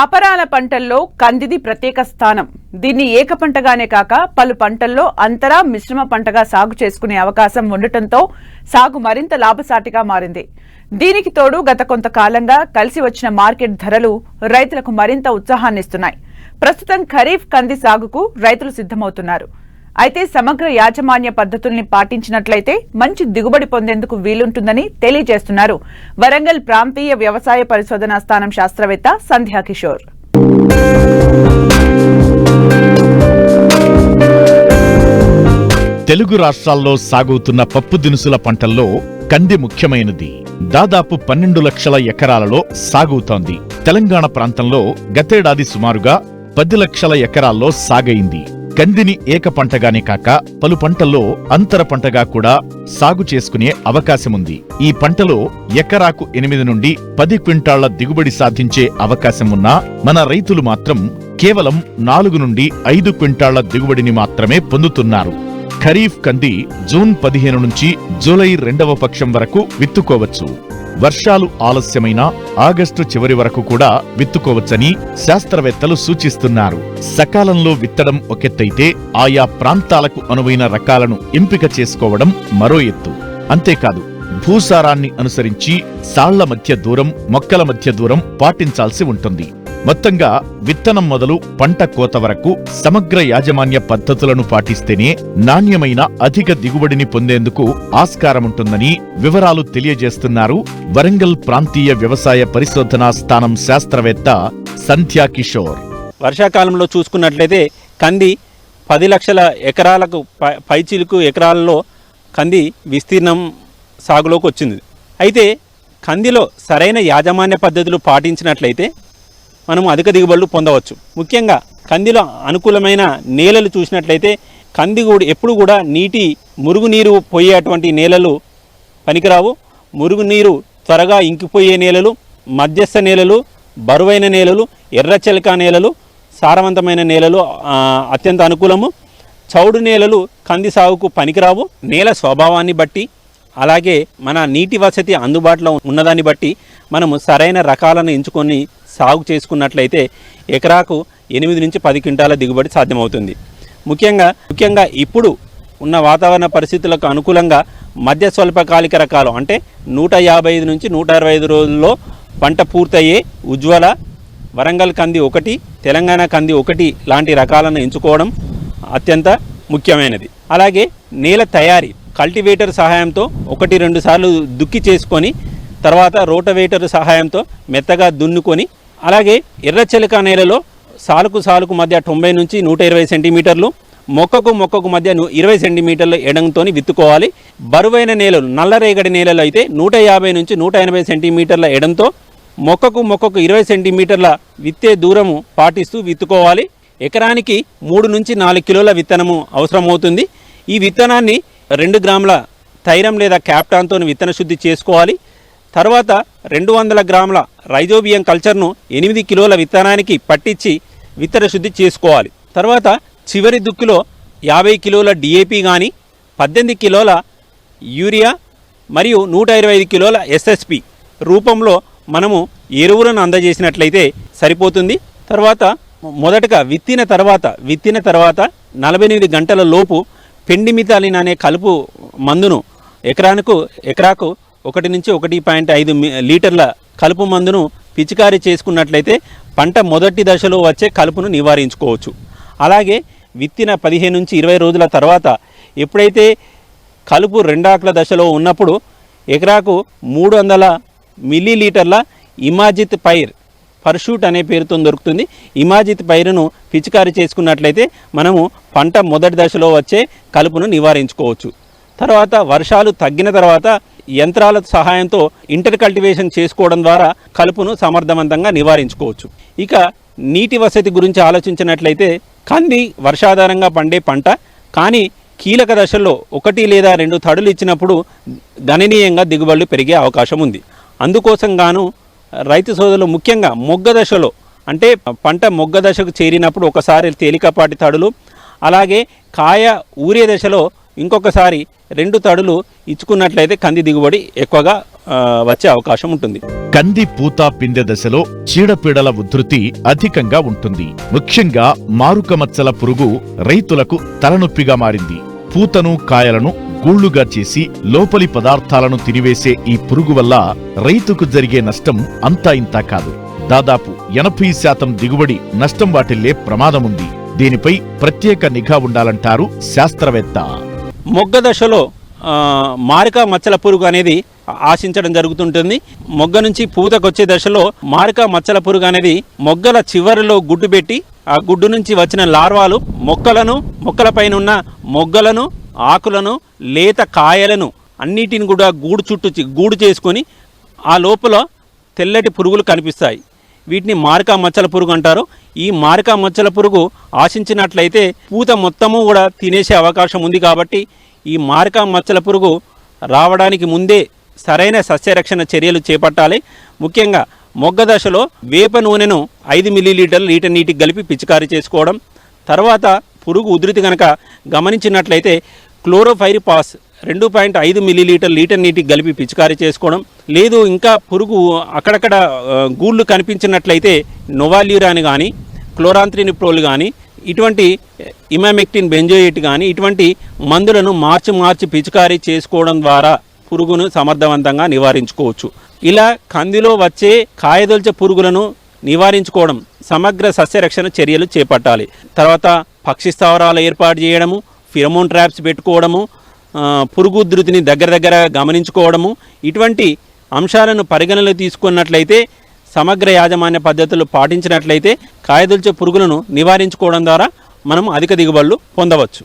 అపరాల పంటల్లో కందిది ప్రత్యేక స్థానం. దీన్ని ఏక పంటగానే కాక పలు పంటల్లో అంతరా మిశ్రమ పంటగా సాగు చేసుకునే అవకాశం ఉండటంతో సాగు మరింత లాభసాటిగా మారింది. దీనికి తోడు గత కొంతకాలంగా కలిసి వచ్చిన మార్కెట్ ధరలు రైతులకు మరింత ఉత్సాహాన్నిస్తున్నాయి. ప్రస్తుతం ఖరీఫ్ కంది సాగుకు రైతులు సిద్ధమవుతున్నారు. అయితే సమగ్ర యాజమాన్య పద్ధతుల్ని పాటించినట్లయితే మంచి దిగుబడి పొందేందుకు వీలుంటుందని తెలియజేస్తున్నారు. వరంగల్ ప్రాంతీయ వ్యవసాయ పరిశోధనా స్థానం శాస్త్రవేత్త సంధ్యా కిషోర్. తెలుగు రాష్ట్రాల్లో సాగుతున్న పప్పు దినుసుల పంటల్లో కంది ముఖ్యమైనది. దాదాపు పన్నెండు లక్షల ఎకరాలలో సాగుతోంది. తెలంగాణ ప్రాంతంలో గతేడాది సుమారుగా పది లక్షల ఎకరాల్లో సాగైంది. కందిని ఏక పంటగానే కాక పలు పంటల్లో అంతర పంటగా కూడా సాగు చేసుకునే అవకాశముంది. ఈ పంటలో ఎకరాకు ఎనిమిది నుండి పది క్వింటాళ్ళ దిగుబడి సాధించే అవకాశం ఉన్నా మన రైతులు మాత్రం కేవలం నాలుగు నుండి ఐదు క్వింటాళ్ళ దిగుబడిని మాత్రమే పొందుతున్నారు. ఖరీఫ్ కంది జూన్ పదిహేను నుంచి జూలై రెండవ పక్షం వరకు విత్తుకోవచ్చు. వర్షాలు ఆలస్యమైన ఆగస్టు చివరి వరకు కూడా విత్తుకోవచ్చని శాస్త్రవేత్తలు సూచిస్తున్నారు. సకాలంలో విత్తడం ఒకెత్తైతే ఆయా ప్రాంతాలకు అనువైన రకాలను ఎంపిక చేసుకోవడం మరో ఎత్తు. అంతేకాదు భూసారాన్ని అనుసరించి సాళ్ళ మధ్య దూరం మొక్కల మధ్య దూరం పాటించాల్సి ఉంటుంది. మొత్తంగా విత్తనం మొదలు పంట కోత వరకు సమగ్ర యాజమాన్య పద్ధతులను పాటిస్తేనే నాణ్యమైన అధిక దిగుబడిని పొందేందుకు ఆస్కారముంటుందని వివరాలు తెలియజేస్తున్నారు వరంగల్ ప్రాంతీయ వ్యవసాయ పరిశోధనా స్థానం శాస్త్రవేత్త సంధ్యా కిషోర్. వర్షాకాలంలో చూసుకున్నట్లయితే కంది పది లక్షల ఎకరాలకు పై- పైచిలుకు ఎకరాలలో కంది విస్తీర్ణం సాగులోకి వచ్చింది అయితే కందిలో సరైన యాజమాన్య పద్ధతులు పాటించినట్లయితే మనము అధిక దిగుబడులు పొందవచ్చు. ముఖ్యంగా కందిలో అనుకూలమైన నేలలు చూసినట్లయితే కంది కూడా ఎప్పుడు కూడా నీటి మురుగునీరు పోయేటువంటి నేలలు పనికిరావు. మురుగునీరు త్వరగా ఇంకిపోయే నేలలు మధ్యస్థ నేలలు బరువైన నేలలు ఎర్రచెలక నేలలు సారవంతమైన నేలలు అత్యంత అనుకూలము. చౌడు నేలలు కంది సాగుకు పనికిరావు. నేల స్వభావాన్ని బట్టి అలాగే మన నీటి వసతి అందుబాటులో ఉన్నదాన్ని బట్టి మనము సరైన రకాలను ఎంచుకొని సాగు చేసుకున్నట్లయితే ఎకరాకు ఎనిమిది నుంచి పది క్వింటాల దిగుబడి సాధ్యమవుతుంది. ముఖ్యంగా ముఖ్యంగా ఇప్పుడు ఉన్న వాతావరణ పరిస్థితులకు అనుకూలంగా మధ్య స్వల్పకాలిక రకాలు అంటే నూట యాభై ఐదు నుంచి నూట అరవై ఐదు రోజుల్లో పంట పూర్తయ్యే ఉజ్వల వరంగల్ కంది ఒకటి తెలంగాణ కంది ఒకటి లాంటి రకాలను ఎంచుకోవడం అత్యంత ముఖ్యమైనది. అలాగే నేల తయారీ కల్టివేటర్ సహాయంతో ఒకటి రెండు సార్లు దుక్కి చేసుకొని తర్వాత రోటవేటర్ సహాయంతో మెత్తగా దున్నుకొని అలాగే ఎర్రచెలక నేలలో సాలుకు సాలుకు మధ్య తొంభై నుంచి నూట ఇరవై సెంటీమీటర్లు మొక్కకు మొక్కకు మధ్య ఇరవై సెంటీమీటర్ల ఎడంతోని విత్తుకోవాలి. బరువైన నేలలు నల్లరేగడి నేలలు అయితే నూట యాభై నుంచి నూట ఎనభై సెంటీమీటర్ల ఎడంతో మొక్కకు మొక్కకు ఇరవై సెంటీమీటర్ల విత్తే దూరము పాటిస్తూ విత్తుకోవాలి. ఎకరానికి మూడు నుంచి నాలుగు కిలోల విత్తనము అవసరమవుతుంది. ఈ విత్తనాన్ని రెండు గ్రాముల తైరం లేదా క్యాప్టాన్తో విత్తన శుద్ధి చేసుకోవాలి. తర్వాత రెండు వందల గ్రాముల రైజోబియం కల్చర్ను ఎనిమిది కిలోల విత్తనానికి పట్టించి విత్తన శుద్ధి చేసుకోవాలి. తర్వాత చివరి దుక్కిలో యాభై కిలోల డిఏపి కానీ పద్దెనిమిది కిలోల యూరియా మరియు నూట ఇరవై ఐదు కిలోల ఎస్ఎస్పి రూపంలో మనము ఎరువులను అందజేసినట్లయితే సరిపోతుంది. తర్వాత మొదటగా విత్తిన తర్వాత విత్తిన తర్వాత నలభై ఎనిమిది గంటల లోపు పెండిమితాలిన్ అనే కలుపు మందును ఎకరానికి ఎకరాకు ఒకటి నుంచి ఒకటి పాయింట్ ఐదు లీటర్ల కలుపు మందును పిచికారీ చేసుకున్నట్లయితే పంట మొదటి దశలో వచ్చే కలుపును నివారించుకోవచ్చు. అలాగే విత్తిన పదిహేను నుంచి ఇరవై రోజుల తర్వాత ఎప్పుడైతే కలుపు రెండాకుల దశలో ఉన్నప్పుడు ఎకరాకు మూడు వందల మిల్లీలీటర్ల ఇమాజిత్ పైర్ పర్షూట్ అనే పేరుతో దొరుకుతుంది. ఇమాజిత్ పైరును పిచికారీ చేసుకున్నట్లయితే మనము పంట మొదటి దశలో వచ్చే కలుపును నివారించుకోవచ్చు. తర్వాత వర్షాలు తగ్గిన తర్వాత యంత్రాల సహాయంతో ఇంటర్ కల్టివేషన్ చేసుకోవడం ద్వారా కలుపును సమర్థవంతంగా నివారించుకోవచ్చు. ఇక నీటి వసతి గురించి ఆలోచించినట్లయితే కంది వర్షాధారంగా పండే పంట కానీ కీలక దశల్లో ఒకటి లేదా రెండు తడులు ఇచ్చినప్పుడు గణనీయంగా దిగుబడులు పెరిగే అవకాశం ఉంది. అందుకోసం గాను రైతు సోదరులు ముఖ్యంగా మొగ్గ దశలో అంటే పంట మొగ్గ దశకు చేరినప్పుడు ఒకసారి తేలికపాటి తడులు అలాగే కాయ ఊరే దశలో ఇంకొకసారి రెండు తడులు ఇచ్చుకున్నట్లయితే కంది దిగుబడి ఎక్కువగా వచ్చే అవకాశం ఉంటుంది. కంది పూత పిందె దశలో చీడపీడల ఉధృతి అధికంగా ఉంటుంది. ముఖ్యంగా మారుక మచ్చల పురుగు రైతులకు తలనొప్పిగా మారింది. పూతను కాయలను గూళ్ళుగా చేసి లోపలి పదార్థాలను తినివేసే ఈ పురుగు వల్ల రైతుకు జరిగే నష్టం అంతా ఇంతా కాదు. దాదాపు ఎనభై శాతం దిగుబడి నష్టం వాటిల్లే ప్రమాదముంది. దీనిపై ప్రత్యేక నిఘా ఉండాలంటారు శాస్త్రవేత్త. మొగ్గ దశలో ఆ, మారిక మచ్చల పురుగు అనేది ఆశించడం జరుగుతుంటుంది. మొగ్గ నుంచి పూతకు వచ్చే దశలో మారిక మచ్చల పురుగు అనేది మొగ్గల చివరిలో గుడ్డు పెట్టి ఆ గుడ్డు నుంచి వచ్చిన లార్వాలు మొక్కలను మొక్కలపైన ఉన్న మొగ్గలను ఆకులను లేత కాయలను అన్నిటిని కూడా గూడు చుట్టూ గూడు చేసుకొని ఆ లోపల తెల్లటి పురుగులు కనిపిస్తాయి. వీటిని మారికా మచ్చల పురుగు అంటారు. ఈ మారికా మచ్చల పురుగు ఆశించినట్లయితే పూత మొత్తము కూడా తినేసే అవకాశం ఉంది కాబట్టి ఈ మారికా మచ్చల పురుగు రావడానికి ముందే సరైన సస్యరక్షణ చర్యలు చేపట్టాలి. ముఖ్యంగా మొగ్గ దశలో వేప నూనెను ఐదు మిల్లీలీటర్లు లీటర్ నీటికి కలిపి పిచికారీ చేసుకోవడం. తర్వాత పురుగు ఉధృతి కనుక గమనించినట్లయితే క్లోరోఫైరిపాస్ రెండు పాయింట్ ఐదు మిల్లీలీటర్ లీటర్ నీటికి కలిపి పిచికారీ చేసుకోవడం. లేదు ఇంకా పురుగు అక్కడక్కడ గూళ్ళు కనిపించినట్లయితే నొవాల్యూరాని కానీ క్లోరాంత్రినిప్రోల్ కానీ ఇటువంటి ఇమామెక్టిన్ బెంజోయేట్ కానీ ఇటువంటి మందులను మార్చి మార్చి పిచికారీ చేసుకోవడం ద్వారా పురుగును సమర్థవంతంగా నివారించుకోవచ్చు. ఇలా కందిలో వచ్చే కాయదొల్చే పురుగులను నివారించుకోవడం సమగ్ర సస్యరక్షణ చర్యలు చేపట్టాలి. తర్వాత పక్షి స్థావరాలు ఏర్పాటు చేయడము ఫిరమోన్ ట్రాప్స్ పెట్టుకోవడము పురుగు ఉధృతిని దగ్గర దగ్గర గమనించుకోవడము ఇటువంటి అంశాలను పరిగణలో తీసుకున్నట్లయితే సమగ్ర యాజమాన్య పద్ధతులు పాటించినట్లయితే కాయదొలిచే పురుగులను నివారించుకోవడం ద్వారా మనం అధిక దిగుబడులు పొందవచ్చు.